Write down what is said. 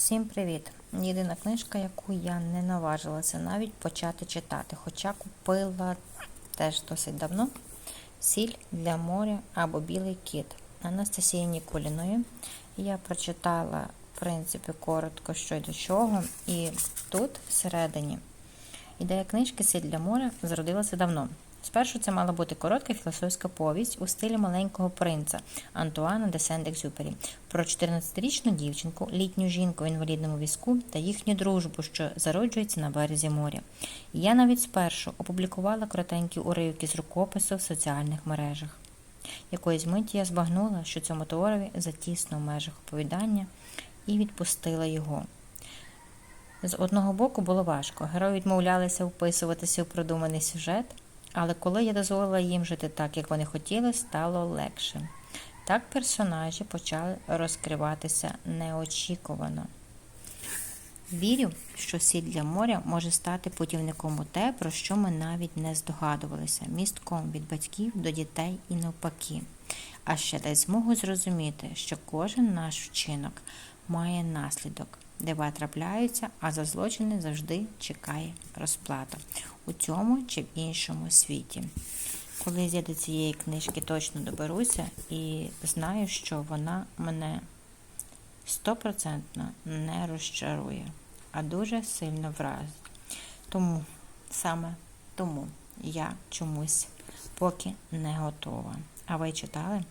Всім привіт! Єдина книжка, яку я не наважилася навіть почати читати, хоча купила теж досить давно Сіль для моря або Білий кіт Анастасії Нікуліної. Я прочитала, в принципі, коротко, що й до чого, і тут всередині ідея книжки Сіль для моря зародилася давно. Спершу це мала бути коротка філософська повість у стилі маленького принца Антуана де Сент-Екзюпері про 14-річну дівчинку, літню жінку в інвалідному візку та їхню дружбу, що зароджується на березі моря. Я навіть спершу опублікувала коротенькі уривки з рукопису в соціальних мережах. Якоїсь миті я збагнула, що цьому творові затісно в межах оповідання, і відпустила його. З одного боку було важко. Герої відмовлялися вписуватися у продуманий сюжет, але коли я дозволила їм жити так, як вони хотіли, стало легше. Так персонажі почали розкриватися неочікувано. Вірю, що сіль для моря може стати путівником у те, про що ми навіть не здогадувалися, містком від батьків до дітей і навпаки. А ще дасть змогу зрозуміти, що кожен наш вчинок має наслідок, дива трапляються, а за злочини завжди чекає розплата у цьому чи в іншому світі. Колись я до цієї книжки точно доберуся і знаю, що вона мене стопроцентно не розчарує, а дуже сильно вразить. Тому саме тому я чомусь поки не готова. А ви читали?